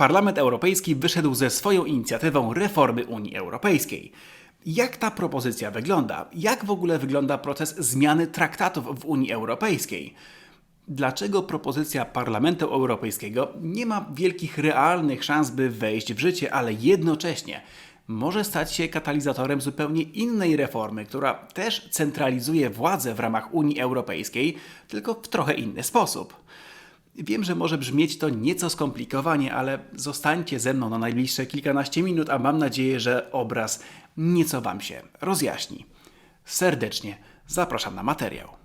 Parlament Europejski wyszedł ze swoją inicjatywą reformy Unii Europejskiej. Jak ta propozycja wygląda? Jak w ogóle wygląda proces zmiany traktatów w Unii Europejskiej? Dlaczego propozycja Parlamentu Europejskiego nie ma wielkich realnych szans, by wejść w życie, ale jednocześnie może stać się katalizatorem zupełnie innej reformy, która też centralizuje władzę w ramach Unii Europejskiej, tylko w trochę inny sposób? Wiem, że może brzmieć to nieco skomplikowanie, ale zostańcie ze mną na najbliższe kilkanaście minut, a mam nadzieję, że obraz nieco Wam się rozjaśni. Serdecznie zapraszam na materiał.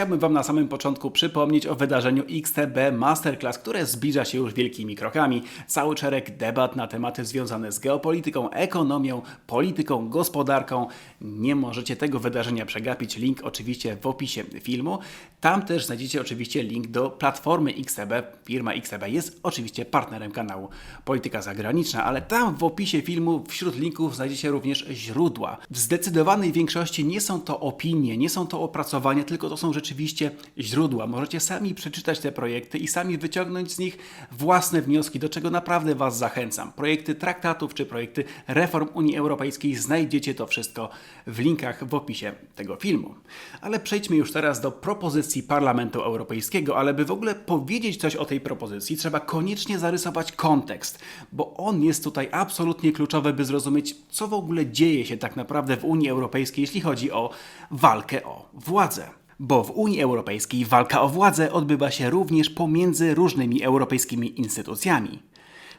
Chciałbym Wam na samym początku przypomnieć o wydarzeniu XTB Masterclass, które zbliża się już wielkimi krokami. Cały szereg debat na tematy związane z geopolityką, ekonomią, polityką, gospodarką. Nie możecie tego wydarzenia przegapić. Link oczywiście w opisie filmu. Tam też znajdziecie oczywiście link do platformy XTB. Firma XTB jest oczywiście partnerem kanału Polityka Zagraniczna, ale tam w opisie filmu wśród linków znajdziecie również źródła. W zdecydowanej większości nie są to opinie, nie są to opracowania, tylko to są rzeczywiście źródła. Możecie sami przeczytać te projekty i sami wyciągnąć z nich własne wnioski, do czego naprawdę Was zachęcam. Projekty traktatów czy projekty reform Unii Europejskiej znajdziecie to wszystko w linkach w opisie tego filmu. Ale przejdźmy już teraz do propozycji Parlamentu Europejskiego, ale by w ogóle powiedzieć coś o tej propozycji, trzeba koniecznie zarysować kontekst, bo on jest tutaj absolutnie kluczowy, by zrozumieć, co w ogóle dzieje się tak naprawdę w Unii Europejskiej, jeśli chodzi o walkę o władzę bo w Unii Europejskiej walka o władzę odbywa się również pomiędzy różnymi europejskimi instytucjami.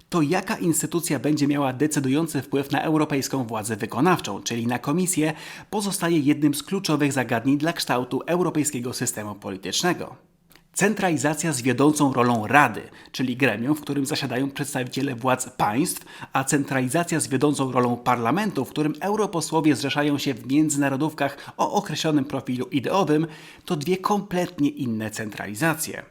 To jaka instytucja będzie miała decydujący wpływ na europejską władzę wykonawczą, czyli na komisję, pozostaje jednym z kluczowych zagadnień dla kształtu europejskiego systemu politycznego. Centralizacja z wiodącą rolą Rady, czyli gremium, w którym zasiadają przedstawiciele władz państw, a centralizacja z wiodącą rolą Parlamentu, w którym europosłowie zrzeszają się w międzynarodówkach o określonym profilu ideowym, to dwie kompletnie inne centralizacje.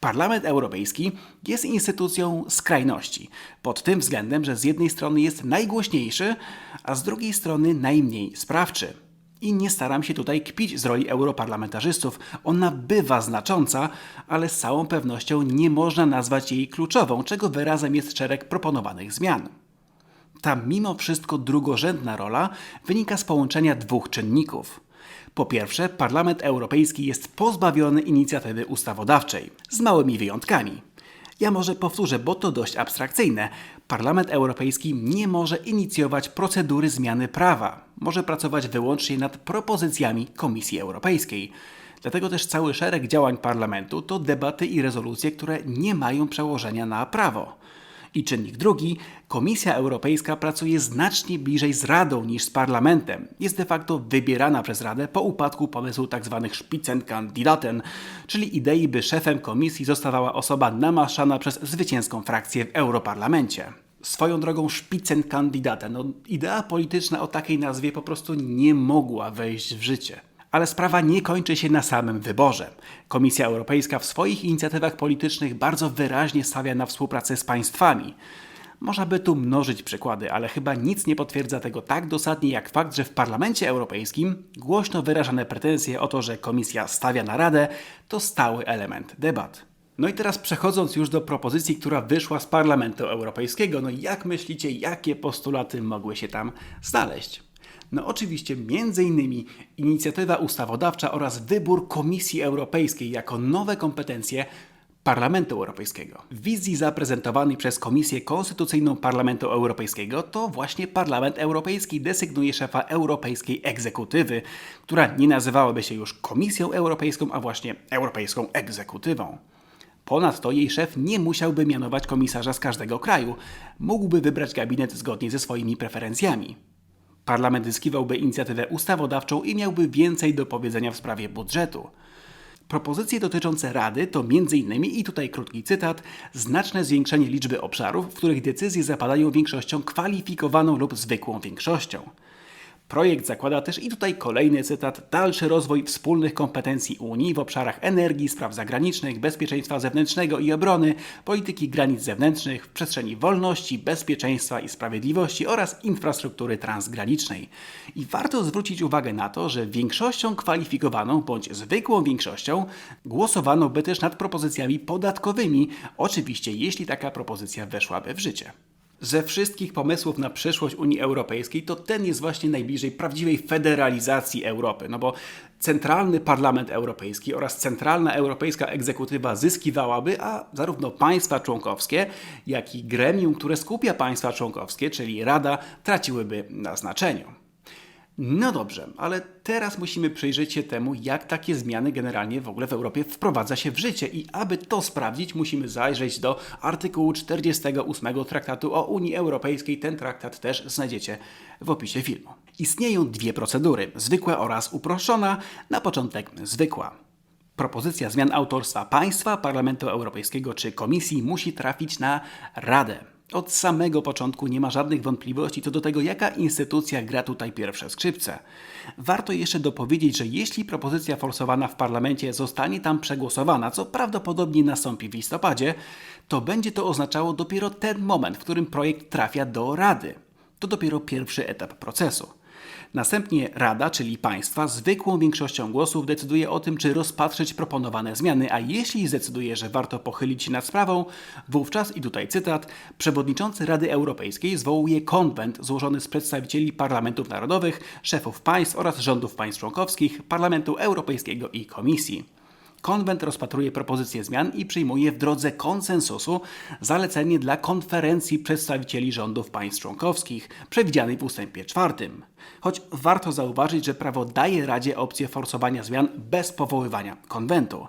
Parlament Europejski jest instytucją skrajności, pod tym względem, że z jednej strony jest najgłośniejszy, a z drugiej strony najmniej sprawczy. I nie staram się tutaj kpić z roli europarlamentarzystów. Ona bywa znacząca, ale z całą pewnością nie można nazwać jej kluczową, czego wyrazem jest szereg proponowanych zmian. Ta mimo wszystko drugorzędna rola wynika z połączenia dwóch czynników. Po pierwsze, Parlament Europejski jest pozbawiony inicjatywy ustawodawczej, z małymi wyjątkami. Ja może powtórzę, bo to dość abstrakcyjne. Parlament Europejski nie może inicjować procedury zmiany prawa. Może pracować wyłącznie nad propozycjami Komisji Europejskiej. Dlatego też cały szereg działań parlamentu to debaty i rezolucje, które nie mają przełożenia na prawo. I czynnik drugi, Komisja Europejska pracuje znacznie bliżej z Radą niż z Parlamentem. Jest de facto wybierana przez Radę po upadku pomysłu tzw. Spitzenkandidaten, czyli idei, by szefem komisji zostawała osoba namaszczana przez zwycięską frakcję w Europarlamencie. Swoją drogą Spitzenkandidaten, no, idea polityczna o takiej nazwie po prostu nie mogła wejść w życie. Ale sprawa nie kończy się na samym wyborze. Komisja Europejska w swoich inicjatywach politycznych bardzo wyraźnie stawia na współpracę z państwami. Można by tu mnożyć przykłady, ale chyba nic nie potwierdza tego tak dosadnie jak fakt, że w Parlamencie Europejskim głośno wyrażane pretensje o to, że Komisja stawia na Radę, to stały element debat. No i teraz przechodząc już do propozycji, która wyszła z Parlamentu Europejskiego, no jak myślicie, jakie postulaty mogły się tam znaleźć? No oczywiście m.in. inicjatywa ustawodawcza oraz wybór Komisji Europejskiej jako nowe kompetencje Parlamentu Europejskiego. W wizji zaprezentowanej przez Komisję Konstytucyjną Parlamentu Europejskiego to właśnie Parlament Europejski desygnuje szefa Europejskiej Egzekutywy, która nie nazywałaby się już Komisją Europejską, a właśnie Europejską Egzekutywą. Ponadto jej szef nie musiałby mianować komisarza z każdego kraju, mógłby wybrać gabinet zgodnie ze swoimi preferencjami. Parlament zyskiwałby inicjatywę ustawodawczą i miałby więcej do powiedzenia w sprawie budżetu. Propozycje dotyczące Rady to m.in. i tutaj krótki cytat znaczne zwiększenie liczby obszarów, w których decyzje zapadają większością kwalifikowaną lub zwykłą większością. Projekt zakłada też, i tutaj kolejny cytat, dalszy rozwój wspólnych kompetencji Unii w obszarach energii, spraw zagranicznych, bezpieczeństwa zewnętrznego i obrony, polityki granic zewnętrznych, w przestrzeni wolności, bezpieczeństwa i sprawiedliwości oraz infrastruktury transgranicznej. I warto zwrócić uwagę na to, że większością kwalifikowaną bądź zwykłą większością głosowano by też nad propozycjami podatkowymi, oczywiście jeśli taka propozycja weszłaby w życie. Ze wszystkich pomysłów na przyszłość Unii Europejskiej, to ten jest właśnie najbliżej prawdziwej federalizacji Europy, no bo Centralny Parlament Europejski oraz Centralna Europejska Egzekutywa zyskiwałaby, a zarówno państwa członkowskie, jak i gremium, które skupia państwa członkowskie, czyli Rada, traciłyby na znaczeniu. No dobrze, ale teraz musimy przyjrzeć się temu, jak takie zmiany generalnie w ogóle w Europie wprowadza się w życie. I aby to sprawdzić, musimy zajrzeć do artykułu 48 Traktatu o Unii Europejskiej. Ten traktat też znajdziecie w opisie filmu. Istnieją dwie procedury: zwykła oraz uproszczona. Na początek zwykła. Propozycja zmian autorstwa państwa, Parlamentu Europejskiego czy Komisji musi trafić na Radę. Od samego początku nie ma żadnych wątpliwości co do tego, jaka instytucja gra tutaj pierwsze skrzypce. Warto jeszcze dopowiedzieć, że jeśli propozycja forsowana w parlamencie zostanie tam przegłosowana, co prawdopodobnie nastąpi w listopadzie, to będzie to oznaczało dopiero ten moment, w którym projekt trafia do Rady. To dopiero pierwszy etap procesu. Następnie Rada, czyli państwa, zwykłą większością głosów decyduje o tym, czy rozpatrzyć proponowane zmiany, a jeśli zdecyduje, że warto pochylić się nad sprawą, wówczas, i tutaj cytat, przewodniczący Rady Europejskiej zwołuje konwent złożony z przedstawicieli parlamentów narodowych, szefów państw oraz rządów państw członkowskich, Parlamentu Europejskiego i Komisji. Konwent rozpatruje propozycje zmian i przyjmuje w drodze konsensusu zalecenie dla konferencji przedstawicieli rządów państw członkowskich, przewidzianej w ustępie czwartym. Choć warto zauważyć, że prawo daje Radzie opcję forsowania zmian bez powoływania konwentu.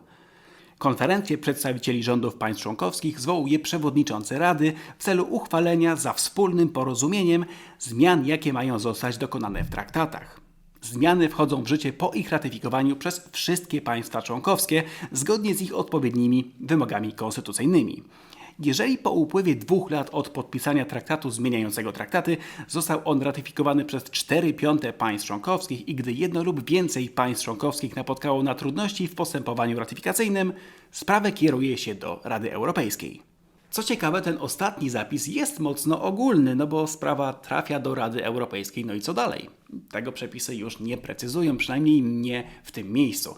Konferencję przedstawicieli rządów państw członkowskich zwołuje przewodniczący Rady w celu uchwalenia za wspólnym porozumieniem zmian, jakie mają zostać dokonane w traktatach. Zmiany wchodzą w życie po ich ratyfikowaniu przez wszystkie państwa członkowskie zgodnie z ich odpowiednimi wymogami konstytucyjnymi. Jeżeli po upływie dwóch lat od podpisania traktatu zmieniającego traktaty został on ratyfikowany przez 4 piąte państw członkowskich i gdy jedno lub więcej państw członkowskich napotkało na trudności w postępowaniu ratyfikacyjnym, sprawę kieruje się do Rady Europejskiej. Co ciekawe, ten ostatni zapis jest mocno ogólny, no bo sprawa trafia do Rady Europejskiej, no i co dalej? Tego przepisy już nie precyzują, przynajmniej nie w tym miejscu.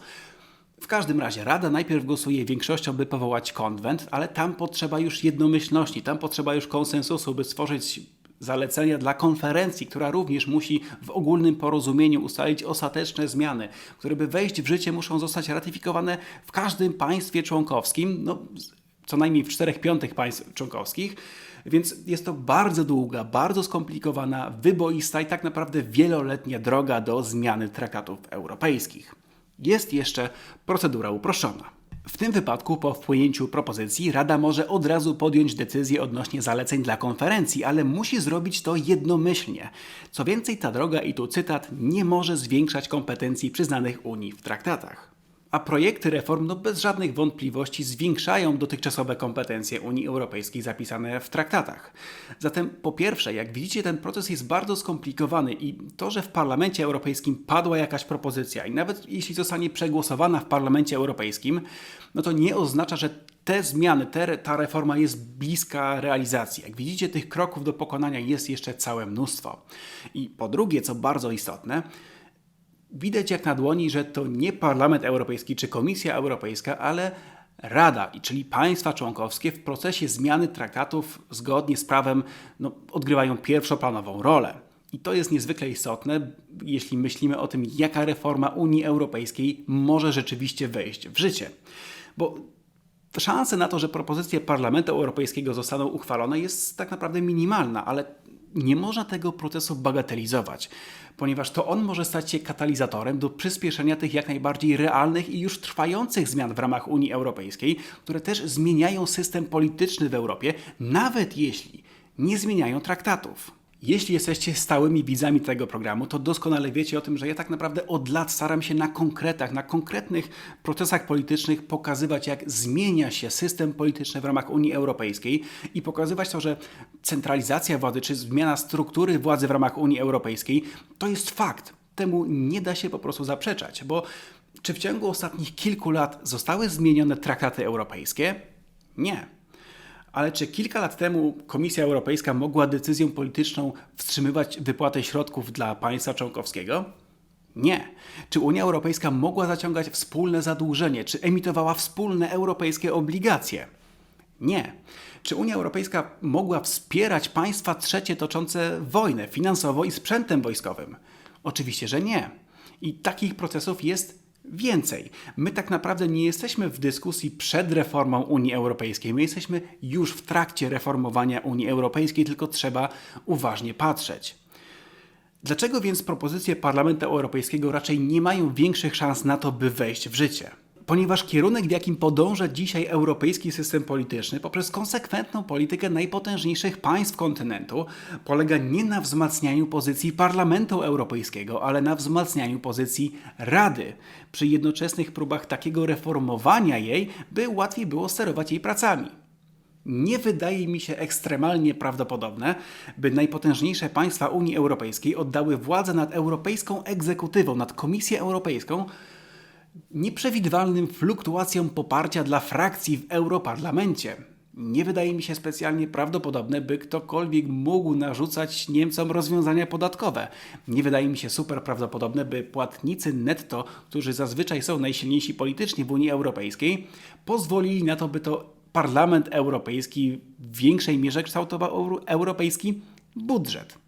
W każdym razie Rada najpierw głosuje większością, by powołać konwent, ale tam potrzeba już jednomyślności, tam potrzeba już konsensusu, by stworzyć zalecenia dla konferencji, która również musi w ogólnym porozumieniu ustalić ostateczne zmiany, które by wejść w życie muszą zostać ratyfikowane w każdym państwie członkowskim. No, co najmniej w czterech piątych państw członkowskich. Więc jest to bardzo długa, bardzo skomplikowana, wyboista i tak naprawdę wieloletnia droga do zmiany traktatów europejskich. Jest jeszcze procedura uproszczona. W tym wypadku, po wpłynięciu propozycji, Rada może od razu podjąć decyzję odnośnie zaleceń dla konferencji, ale musi zrobić to jednomyślnie. Co więcej, ta droga, i tu cytat, nie może zwiększać kompetencji przyznanych Unii w traktatach a projekty reform no bez żadnych wątpliwości zwiększają dotychczasowe kompetencje Unii Europejskiej zapisane w traktatach. Zatem po pierwsze, jak widzicie, ten proces jest bardzo skomplikowany i to, że w Parlamencie Europejskim padła jakaś propozycja i nawet jeśli zostanie przegłosowana w Parlamencie Europejskim, no to nie oznacza, że te zmiany, te, ta reforma jest bliska realizacji. Jak widzicie, tych kroków do pokonania jest jeszcze całe mnóstwo. I po drugie, co bardzo istotne, widać jak na dłoni, że to nie Parlament Europejski czy Komisja Europejska, ale Rada, czyli państwa członkowskie w procesie zmiany traktatów zgodnie z prawem no, odgrywają pierwszoplanową rolę. I to jest niezwykle istotne, jeśli myślimy o tym, jaka reforma Unii Europejskiej może rzeczywiście wejść w życie. Bo szanse na to, że propozycje Parlamentu Europejskiego zostaną uchwalone jest tak naprawdę minimalna, ale nie można tego procesu bagatelizować, ponieważ to on może stać się katalizatorem do przyspieszenia tych jak najbardziej realnych i już trwających zmian w ramach Unii Europejskiej, które też zmieniają system polityczny w Europie, nawet jeśli nie zmieniają traktatów. Jeśli jesteście stałymi widzami tego programu, to doskonale wiecie o tym, że ja tak naprawdę od lat staram się na konkretach, na konkretnych procesach politycznych pokazywać, jak zmienia się system polityczny w ramach Unii Europejskiej i pokazywać to, że centralizacja władzy czy zmiana struktury władzy w ramach Unii Europejskiej to jest fakt. Temu nie da się po prostu zaprzeczać, bo czy w ciągu ostatnich kilku lat zostały zmienione traktaty europejskie? Nie. Ale czy kilka lat temu Komisja Europejska mogła decyzją polityczną wstrzymywać wypłatę środków dla państwa członkowskiego? Nie. Czy Unia Europejska mogła zaciągać wspólne zadłużenie? Czy emitowała wspólne europejskie obligacje? Nie. Czy Unia Europejska mogła wspierać państwa trzecie toczące wojnę finansowo i sprzętem wojskowym? Oczywiście, że nie. I takich procesów jest Więcej, my tak naprawdę nie jesteśmy w dyskusji przed reformą Unii Europejskiej, my jesteśmy już w trakcie reformowania Unii Europejskiej, tylko trzeba uważnie patrzeć. Dlaczego więc propozycje Parlamentu Europejskiego raczej nie mają większych szans na to, by wejść w życie? Ponieważ kierunek, w jakim podąża dzisiaj europejski system polityczny poprzez konsekwentną politykę najpotężniejszych państw kontynentu, polega nie na wzmacnianiu pozycji Parlamentu Europejskiego, ale na wzmacnianiu pozycji Rady, przy jednoczesnych próbach takiego reformowania jej, by łatwiej było sterować jej pracami. Nie wydaje mi się ekstremalnie prawdopodobne, by najpotężniejsze państwa Unii Europejskiej oddały władzę nad europejską egzekutywą, nad Komisję Europejską, nieprzewidywalnym fluktuacjom poparcia dla frakcji w Europarlamencie. Nie wydaje mi się specjalnie prawdopodobne, by ktokolwiek mógł narzucać Niemcom rozwiązania podatkowe. Nie wydaje mi się super prawdopodobne, by płatnicy netto, którzy zazwyczaj są najsilniejsi politycznie w Unii Europejskiej, pozwolili na to, by to Parlament Europejski w większej mierze kształtował europejski budżet.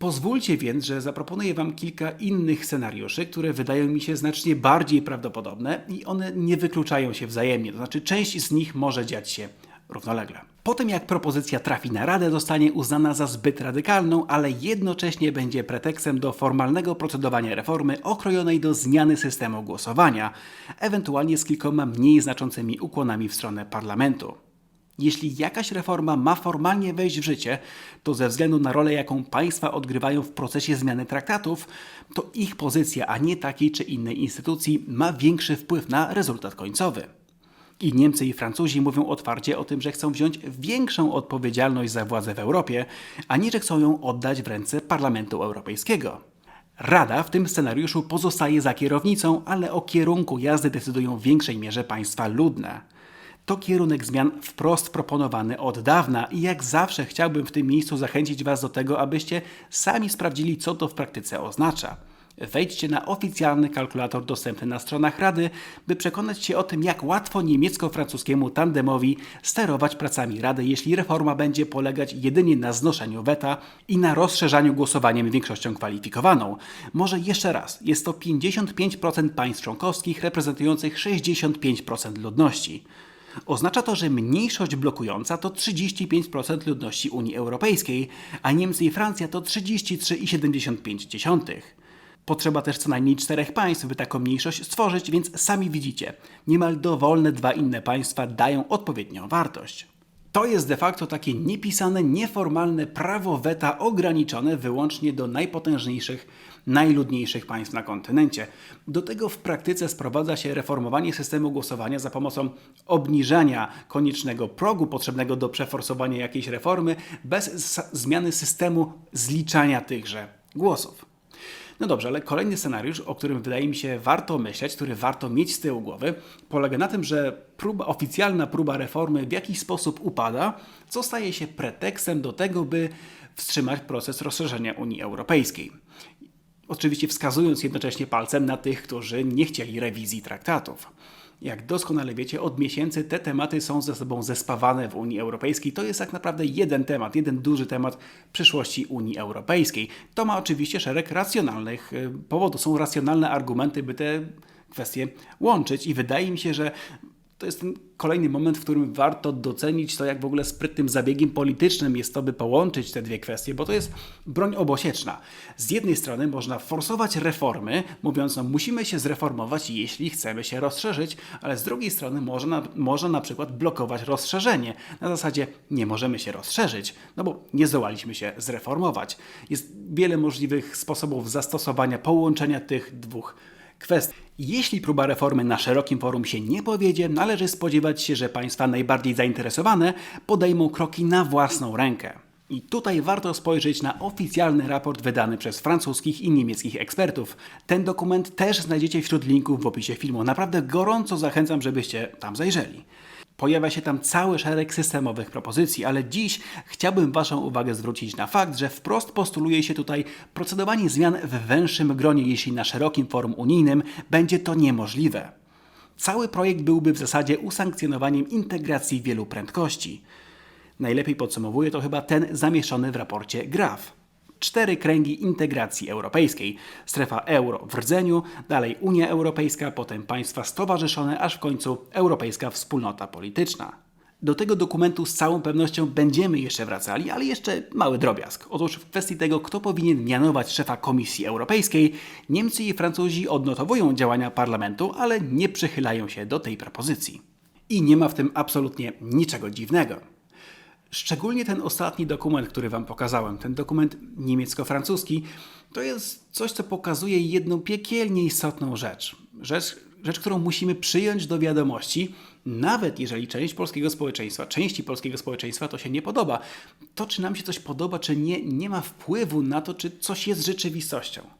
Pozwólcie więc, że zaproponuję Wam kilka innych scenariuszy, które wydają mi się znacznie bardziej prawdopodobne i one nie wykluczają się wzajemnie, to znaczy część z nich może dziać się równolegle. Po tym jak propozycja trafi na Radę, zostanie uznana za zbyt radykalną, ale jednocześnie będzie pretekstem do formalnego procedowania reformy okrojonej do zmiany systemu głosowania, ewentualnie z kilkoma mniej znaczącymi ukłonami w stronę parlamentu. Jeśli jakaś reforma ma formalnie wejść w życie, to ze względu na rolę, jaką państwa odgrywają w procesie zmiany traktatów, to ich pozycja, a nie takiej czy innej instytucji, ma większy wpływ na rezultat końcowy. I Niemcy i Francuzi mówią otwarcie o tym, że chcą wziąć większą odpowiedzialność za władzę w Europie, a nie że chcą ją oddać w ręce Parlamentu Europejskiego. Rada w tym scenariuszu pozostaje za kierownicą, ale o kierunku jazdy decydują w większej mierze państwa ludne. To kierunek zmian wprost proponowany od dawna i jak zawsze chciałbym w tym miejscu zachęcić Was do tego, abyście sami sprawdzili, co to w praktyce oznacza. Wejdźcie na oficjalny kalkulator dostępny na stronach Rady, by przekonać się o tym, jak łatwo niemiecko-francuskiemu tandemowi sterować pracami Rady, jeśli reforma będzie polegać jedynie na znoszeniu weta i na rozszerzaniu głosowaniem większością kwalifikowaną. Może jeszcze raz, jest to 55% państw członkowskich reprezentujących 65% ludności. Oznacza to, że mniejszość blokująca to 35% ludności Unii Europejskiej, a Niemcy i Francja to 33,75%. Potrzeba też co najmniej czterech państw, by taką mniejszość stworzyć, więc sami widzicie, niemal dowolne dwa inne państwa dają odpowiednią wartość. To jest de facto takie niepisane, nieformalne prawo weta ograniczone wyłącznie do najpotężniejszych, najludniejszych państw na kontynencie. Do tego w praktyce sprowadza się reformowanie systemu głosowania za pomocą obniżania koniecznego progu potrzebnego do przeforsowania jakiejś reformy bez zmiany systemu zliczania tychże głosów. No dobrze, ale kolejny scenariusz, o którym wydaje mi się warto myśleć, który warto mieć z tyłu głowy, polega na tym, że próba, oficjalna próba reformy w jakiś sposób upada, co staje się pretekstem do tego, by wstrzymać proces rozszerzenia Unii Europejskiej. Oczywiście wskazując jednocześnie palcem na tych, którzy nie chcieli rewizji traktatów. Jak doskonale wiecie, od miesięcy te tematy są ze sobą zespawane w Unii Europejskiej. To jest tak naprawdę jeden temat, jeden duży temat przyszłości Unii Europejskiej. To ma oczywiście szereg racjonalnych y, powodów. Są racjonalne argumenty, by te kwestie łączyć i wydaje mi się, że to jest ten kolejny moment, w którym warto docenić to, jak w ogóle sprytnym zabiegiem politycznym jest to, by połączyć te dwie kwestie, bo to jest broń obosieczna. Z jednej strony można forsować reformy, mówiąc, no musimy się zreformować, jeśli chcemy się rozszerzyć, ale z drugiej strony można, można na przykład blokować rozszerzenie. Na zasadzie nie możemy się rozszerzyć, no bo nie zdołaliśmy się zreformować. Jest wiele możliwych sposobów zastosowania, połączenia tych dwóch kwestii. Jeśli próba reformy na szerokim forum się nie powiedzie, należy spodziewać się, że państwa najbardziej zainteresowane podejmą kroki na własną rękę. I tutaj warto spojrzeć na oficjalny raport wydany przez francuskich i niemieckich ekspertów. Ten dokument też znajdziecie wśród linków w opisie filmu. Naprawdę gorąco zachęcam, żebyście tam zajrzeli. Pojawia się tam cały szereg systemowych propozycji, ale dziś chciałbym Waszą uwagę zwrócić na fakt, że wprost postuluje się tutaj procedowanie zmian w węższym gronie, jeśli na szerokim forum unijnym będzie to niemożliwe. Cały projekt byłby w zasadzie usankcjonowaniem integracji wielu prędkości. Najlepiej podsumowuje to chyba ten zamieszczony w raporcie Graf cztery kręgi integracji europejskiej. Strefa euro w rdzeniu, dalej Unia Europejska, potem państwa stowarzyszone, aż w końcu Europejska Wspólnota Polityczna. Do tego dokumentu z całą pewnością będziemy jeszcze wracali, ale jeszcze mały drobiazg. Otóż w kwestii tego, kto powinien mianować szefa Komisji Europejskiej, Niemcy i Francuzi odnotowują działania parlamentu, ale nie przychylają się do tej propozycji. I nie ma w tym absolutnie niczego dziwnego. Szczególnie ten ostatni dokument, który Wam pokazałem, ten dokument niemiecko-francuski, to jest coś, co pokazuje jedną piekielnie istotną rzecz. Rzecz, rzecz, którą musimy przyjąć do wiadomości, nawet jeżeli część polskiego społeczeństwa, części polskiego społeczeństwa to się nie podoba. To, czy nam się coś podoba, czy nie, nie ma wpływu na to, czy coś jest rzeczywistością.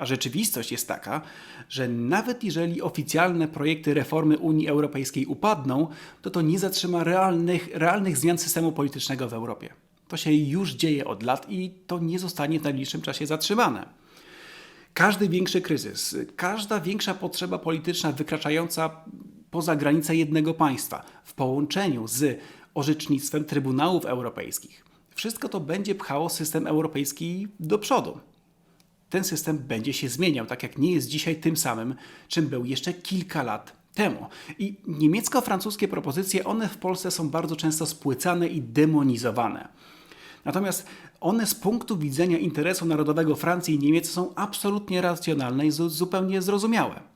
A rzeczywistość jest taka, że nawet jeżeli oficjalne projekty reformy Unii Europejskiej upadną, to to nie zatrzyma realnych, realnych zmian systemu politycznego w Europie. To się już dzieje od lat i to nie zostanie w najbliższym czasie zatrzymane. Każdy większy kryzys, każda większa potrzeba polityczna wykraczająca poza granice jednego państwa w połączeniu z orzecznictwem Trybunałów Europejskich, wszystko to będzie pchało system europejski do przodu ten system będzie się zmieniał, tak jak nie jest dzisiaj tym samym, czym był jeszcze kilka lat temu. I niemiecko-francuskie propozycje, one w Polsce są bardzo często spłycane i demonizowane. Natomiast one z punktu widzenia interesu narodowego Francji i Niemiec są absolutnie racjonalne i zupełnie zrozumiałe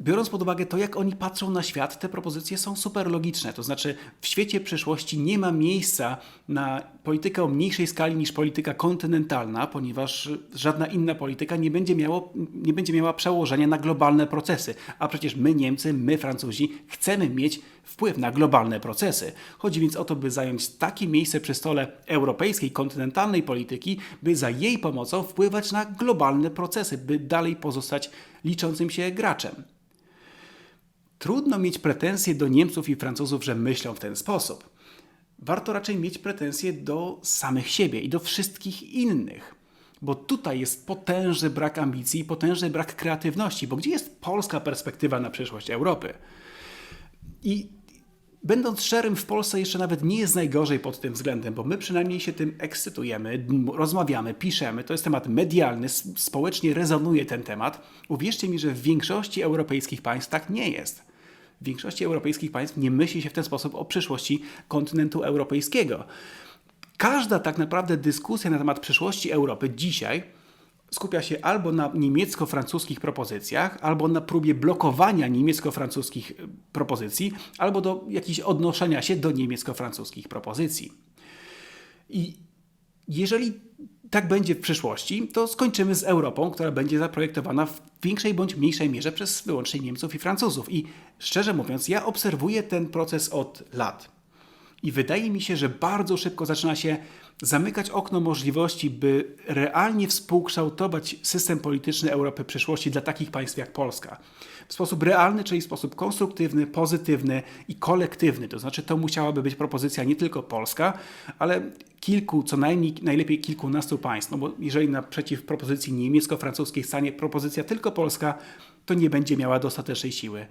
biorąc pod uwagę to, jak oni patrzą na świat, te propozycje są super logiczne. To znaczy, w świecie przyszłości nie ma miejsca na politykę o mniejszej skali niż polityka kontynentalna, ponieważ żadna inna polityka nie będzie, miało, nie będzie miała przełożenia na globalne procesy. A przecież my, Niemcy, my, Francuzi, chcemy mieć wpływ na globalne procesy. Chodzi więc o to, by zająć takie miejsce przy stole europejskiej, kontynentalnej polityki, by za jej pomocą wpływać na globalne procesy, by dalej pozostać liczącym się graczem. Trudno mieć pretensje do Niemców i Francuzów, że myślą w ten sposób. Warto raczej mieć pretensje do samych siebie i do wszystkich innych. Bo tutaj jest potężny brak ambicji potężny brak kreatywności, bo gdzie jest polska perspektywa na przyszłość Europy? I Będąc szczerym, w Polsce jeszcze nawet nie jest najgorzej pod tym względem, bo my przynajmniej się tym ekscytujemy, rozmawiamy, piszemy. To jest temat medialny, społecznie rezonuje ten temat. Uwierzcie mi, że w większości europejskich państw tak nie jest w większości europejskich państw nie myśli się w ten sposób o przyszłości kontynentu europejskiego. Każda tak naprawdę dyskusja na temat przyszłości Europy dzisiaj skupia się albo na niemiecko-francuskich propozycjach, albo na próbie blokowania niemiecko-francuskich e, propozycji, albo do jakichś odnoszenia się do niemiecko-francuskich propozycji. I jeżeli tak będzie w przyszłości, to skończymy z Europą, która będzie zaprojektowana w większej bądź mniejszej mierze przez wyłącznie Niemców i Francuzów. I szczerze mówiąc, ja obserwuję ten proces od lat. I wydaje mi się, że bardzo szybko zaczyna się zamykać okno możliwości, by realnie współkształtować system polityczny Europy przyszłości dla takich państw jak Polska. W sposób realny, czyli w sposób konstruktywny, pozytywny i kolektywny. To znaczy, to musiałaby być propozycja nie tylko polska, ale kilku, co najmniej najlepiej kilkunastu państw. No bo jeżeli naprzeciw propozycji niemiecko-francuskiej stanie propozycja tylko polska, to nie będzie miała dostatecznej siły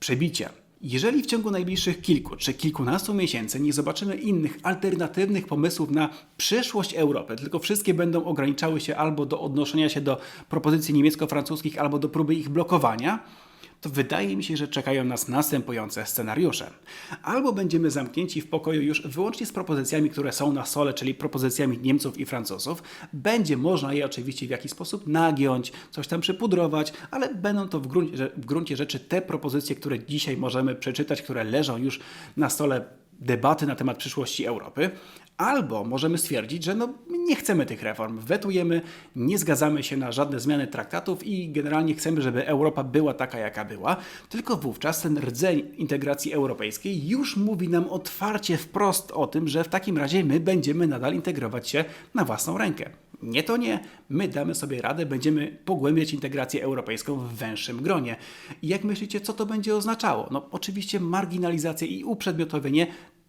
przebicia. Jeżeli w ciągu najbliższych kilku czy kilkunastu miesięcy nie zobaczymy innych, alternatywnych pomysłów na przyszłość Europy, tylko wszystkie będą ograniczały się albo do odnoszenia się do propozycji niemiecko-francuskich, albo do próby ich blokowania, to wydaje mi się, że czekają nas następujące scenariusze. Albo będziemy zamknięci w pokoju już wyłącznie z propozycjami, które są na stole, czyli propozycjami Niemców i Francuzów. Będzie można je oczywiście w jakiś sposób nagiąć, coś tam przypudrować, ale będą to w gruncie, w gruncie rzeczy te propozycje, które dzisiaj możemy przeczytać, które leżą już na stole debaty na temat przyszłości Europy, albo możemy stwierdzić, że no, nie chcemy tych reform, wetujemy, nie zgadzamy się na żadne zmiany traktatów i generalnie chcemy, żeby Europa była taka, jaka była, tylko wówczas ten rdzeń integracji europejskiej już mówi nam otwarcie wprost o tym, że w takim razie my będziemy nadal integrować się na własną rękę. Nie to nie, my damy sobie radę, będziemy pogłębiać integrację europejską w węższym gronie. I jak myślicie, co to będzie oznaczało? No oczywiście marginalizację i uprzedmiotowienie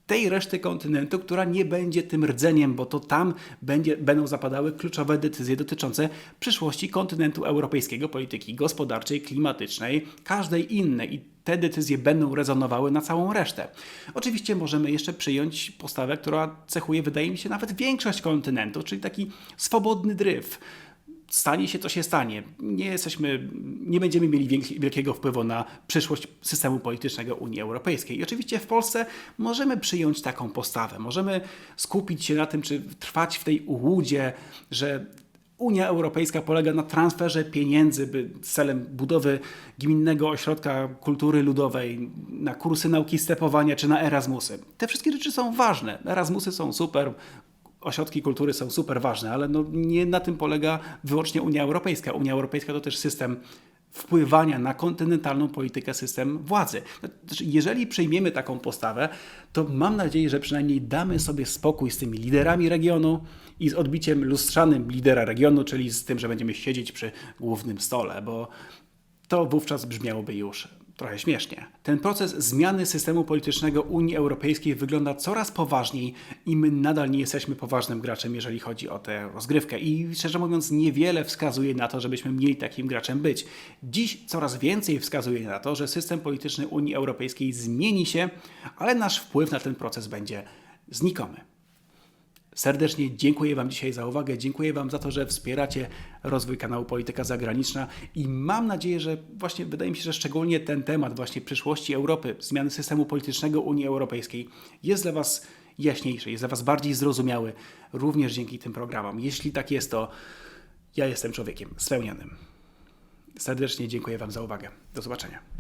tej reszty kontynentu, która nie będzie tym rdzeniem, bo to tam będzie, będą zapadały kluczowe decyzje dotyczące przyszłości kontynentu europejskiego, polityki gospodarczej, klimatycznej, każdej innej. I te decyzje będą rezonowały na całą resztę. Oczywiście możemy jeszcze przyjąć postawę, która cechuje, wydaje mi się, nawet większość kontynentu, czyli taki swobodny dryf stanie się, co się stanie. Nie jesteśmy, nie będziemy mieli wielkiego wpływu na przyszłość systemu politycznego Unii Europejskiej. I oczywiście w Polsce możemy przyjąć taką postawę. Możemy skupić się na tym, czy trwać w tej ułudzie, że Unia Europejska polega na transferze pieniędzy by celem budowy gminnego ośrodka kultury ludowej, na kursy nauki stepowania czy na Erasmusy. Te wszystkie rzeczy są ważne. Erasmusy są super, ośrodki kultury są super ważne, ale no nie na tym polega wyłącznie Unia Europejska. Unia Europejska to też system wpływania na kontynentalną politykę, system władzy. Znaczy, jeżeli przyjmiemy taką postawę, to mam nadzieję, że przynajmniej damy sobie spokój z tymi liderami regionu i z odbiciem lustrzanym lidera regionu, czyli z tym, że będziemy siedzieć przy głównym stole, bo to wówczas brzmiałoby już trochę śmiesznie. Ten proces zmiany systemu politycznego Unii Europejskiej wygląda coraz poważniej i my nadal nie jesteśmy poważnym graczem, jeżeli chodzi o tę rozgrywkę. I szczerze mówiąc, niewiele wskazuje na to, żebyśmy mieli takim graczem być. Dziś coraz więcej wskazuje na to, że system polityczny Unii Europejskiej zmieni się, ale nasz wpływ na ten proces będzie znikomy. Serdecznie dziękuję Wam dzisiaj za uwagę. Dziękuję Wam za to, że wspieracie rozwój kanału Polityka Zagraniczna i mam nadzieję, że właśnie wydaje mi się, że szczególnie ten temat właśnie przyszłości Europy, zmiany systemu politycznego Unii Europejskiej jest dla Was jaśniejszy, jest dla Was bardziej zrozumiały, również dzięki tym programom. Jeśli tak jest, to ja jestem człowiekiem spełnionym. Serdecznie dziękuję Wam za uwagę. Do zobaczenia.